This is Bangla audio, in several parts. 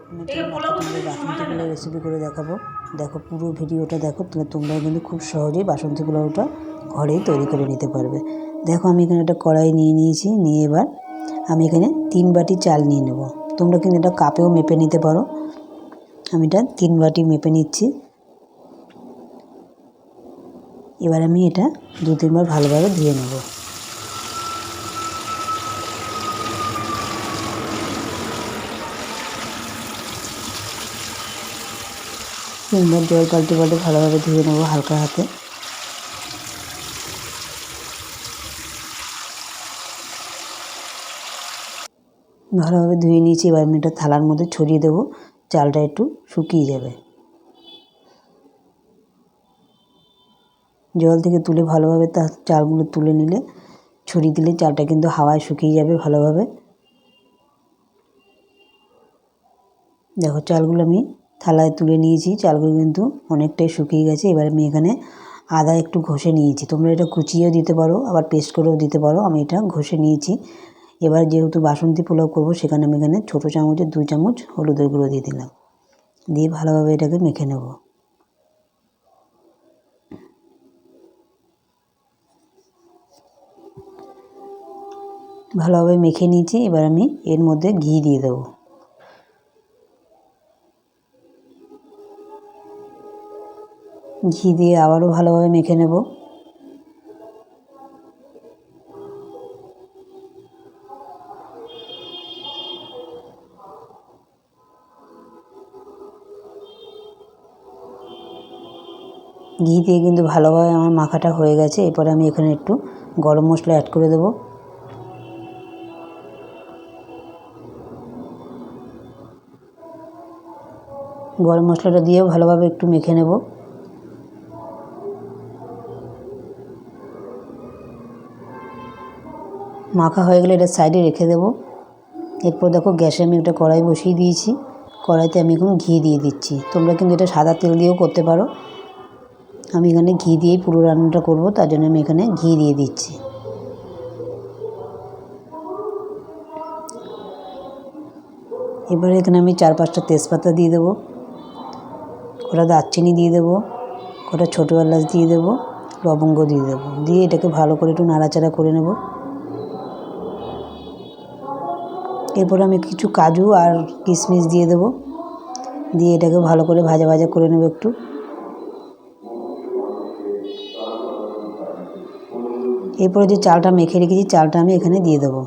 রকমের তোমাদের বাসন্তী পোলাও রেসিপি করে দেখাবো। দেখো পুরো ভিডিওটা দেখো তাহলে তোমরা কিন্তু খুব সহজেই বাসন্তী পোলাওটা ঘরেই তৈরি করে নিতে পারবে। দেখো আমি এখানে একটা কড়াই নিয়ে নিয়েছি নিয়ে এবার আমি এখানে তিন বাটি চাল নিয়ে নেব। তোমরা কিন্তু এটা কাপেও মেপে নিতে পারো। আমি এটা তিন বাটি মেপে নিচ্ছি। এবার আমি এটা দু তিনবার ভালোভাবে ধুয়ে নেব। তিনবার জল পাল্টে পাল্টে ভালোভাবে ধুয়ে নেব হালকা হাতে। ভালোভাবে ধুয়ে নিয়েছি, এবার আমি এটা থালার মধ্যে ছড়িয়ে দেবো, চালটা একটু শুকিয়ে যাবে। জল থেকে তুলে ভালোভাবে তা চালগুলো তুলে নিলে, ছড়িয়ে দিলে চালটা কিন্তু হাওয়ায় শুকিয়ে যাবে ভালোভাবে। দেখো, চালগুলো আমি থালায় তুলে নিয়েছি, চালগুলো কিন্তু অনেকটাই শুকিয়ে গেছে। এবার আমি এখানে আদা একটু ঘষে নিয়েছি। তোমরা এটা কুচিয়েও দিতে পারো, আবার পেস্ট করেও দিতে পারো। আমি এটা ঘষে নিয়েছি। এবার যেহেতু বাসন্তী পোলাও করব, সেখানে আমি এখানে ছোটো চামচের দুই চামচ হলুদের গুঁড়ো দিয়ে দিলাম। দিয়ে ভালোভাবে এটাকে মেখে নেব। ভালোভাবে মেখে নিয়েছি। এবার আমি এর মধ্যে ঘি দিয়ে দেবো। ঘি দিয়ে আবারও ভালোভাবে মেখে নেব। ঘি দিয়ে কিন্তু ভালোভাবে আমার মাখাটা হয়ে গেছে। এরপরে আমি এখানে একটু গরম মশলা অ্যাড করে দেবো। গরম মশলাটা দিয়েও ভালোভাবে একটু মেখে নেব। মাখা হয়ে গেলে এটা সাইডে রেখে দেবো। এরপর দেখো গ্যাসে আমি একটা কড়াই বসিয়ে দিয়েছি। কড়াইতে আমি এখন ঘি দিয়ে দিচ্ছি। তোমরা কিন্তু এটা সাদা তেল দিয়েও করতে পারো। আমি এখানে ঘি দিয়েই পুরো রান্নাটা করব, তার জন্য আমি এখানে ঘি দিয়ে দিচ্ছি। এবারে এখানে আমি চার পাঁচটা তেজপাতা দিয়ে দেবো। কটা দারচিনি দিয়ে দেবো। কটা ছোটো এলাচ দিয়ে দেবো। লবঙ্গ দিয়ে দেবো। দিয়ে এটাকে ভালো করে একটু নাড়াচাড়া করে নেব। এরপর আমি কিছু কাজু আর কিশমিশ দিয়ে দেবো। দিয়ে এটাকে ভালো করে ভাজা ভাজা করে নেব একটু। এরপরে যে চালটা মেখে রেখেছি, চালটা আমি এখানে দিয়ে দেবো।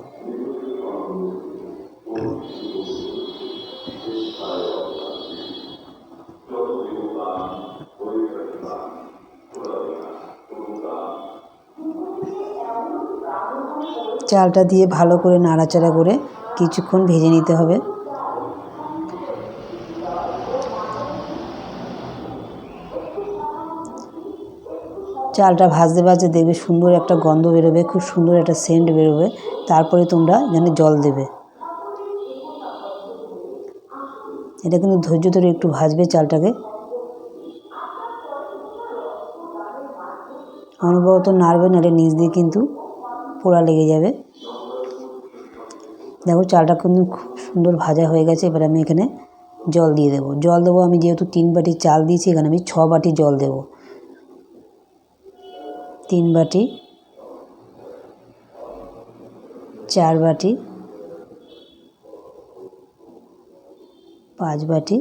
চালটা দিয়ে ভালো করে নাড়াচাড়া করে কিছুক্ষণ ভেজে নিতে হবে। চালটা ভাজতে ভাজতে দেখবে সুন্দর একটা গন্ধ বেরোবে, খুব সুন্দর একটা সেন্ট বেরোবে। তারপরে তোমরা এখানে জল দেবে। এটা কিন্তু ধৈর্য ধরে একটু ভাজবে চালটাকে। অনবরত নাড়বে নাহলে নিচ দিয়ে কিন্তু পোড়া লেগে যাবে। দেখো চালটা কিন্তু খুব সুন্দর ভাজা হয়ে গেছে, এবার আমি এখানে জল দিয়ে দেবো। জল দেবো আমি যেহেতু তিন বাটি চাল দিয়েছি, এখানে আমি ছ বাটি জল দেবো। তিন বাটি, চার বাটি, পাঁচ বাটি,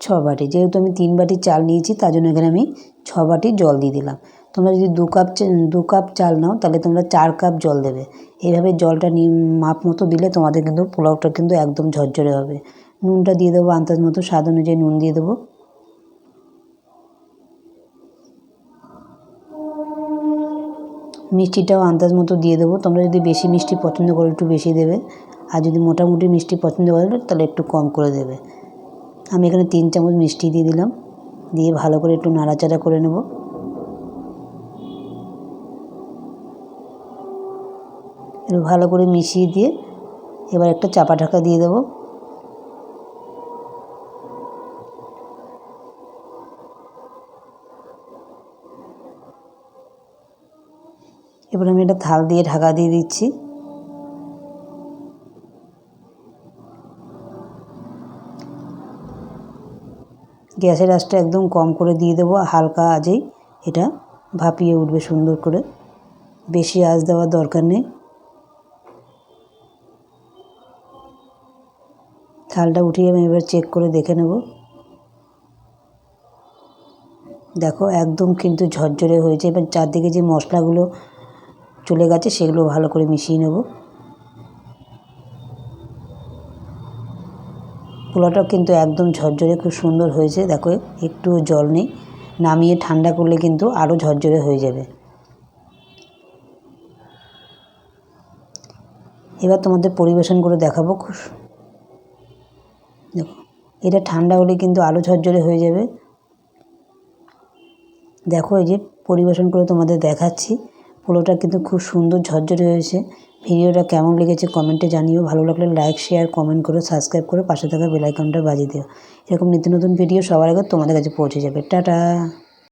ছ বাটি। যেহেতু আমি তিন বাটি চাল নিয়েছি, তার জন্য এখানে আমি ছ বাটি জল দিয়ে দিলাম। তোমরা যদি দু কাপ দু কাপ চাল নাও, তাহলে তোমরা চার কাপ জল দেবে। এইভাবে জলটা নি মাপ মতো দিলে তোমাদের কিন্তু পোলাওটা কিন্তু একদম ঝরঝরে হবে। নুনটা দিয়ে দেবো আন্দাজ মতো, স্বাদ অনুযায়ী নুন দিয়ে দেবো। মিষ্টিটাও আন্দাজ মতো দিয়ে দেবো। তোমরা যদি বেশি মিষ্টি পছন্দ করো, একটু বেশি দেবে। আর যদি মোটামুটি মিষ্টি পছন্দ করো, তাহলে একটু কম করে দেবে। আমি এখানে তিন চামচ মিষ্টি দিয়ে দিলাম। দিয়ে ভালো করে একটু নাড়াচাড়া করে নেব। ভালো করে মিশিয়ে দিয়ে এবার একটা চাপা ঢাকা দিয়ে দেবো। এবার আমি একটা থাল দিয়ে ঢাকা দিয়ে দিচ্ছি। গ্যাসের আঁচটা একদম কম করে দিয়ে দেবো, হালকা আজেই এটা ভাপিয়ে উঠবে সুন্দর করে। বেশি আজ দেওয়ার দরকার নেই। থালটা উঠিয়ে আমি এবার চেক করে দেখে নেব। দেখো, একদম কিন্তু ঝরঝরে হয়েছে। এবার চারদিকে যে মশলাগুলো চলে গেছে, সেগুলো ভালো করে মিশিয়ে নেব। পোলাওটা কিন্তু একদম ঝরঝরে খুব সুন্দর হয়েছে। দেখো একটু জল নেই। নামিয়ে ঠান্ডা করলে কিন্তু আরও ঝরঝরে হয়ে যাবে। এবার তোমাদের পরিবেশন করে দেখাবো। খুব দেখো, এটা ঠান্ডা হলে কিন্তু আলু ঝরঝরে হয়ে যাবে। দেখো এই যে পরিবেশন করে তোমাদের দেখাচ্ছি, পোলোটা কিন্তু খুব সুন্দর ঝরঝরে হয়েছে। ভিডিওটা কেমন লেগেছে কমেন্টে জানিও, ভালো লাগলে লাইক, শেয়ার, কমেন্ট করে, সাবস্ক্রাইব করে, পাশে থাকা বেলাইকনটা বাজিয়ে দিও। এরকম নিত্য নতুন ভিডিও সবার আগে তোমাদের কাছে পৌঁছে যাবে। টাটা!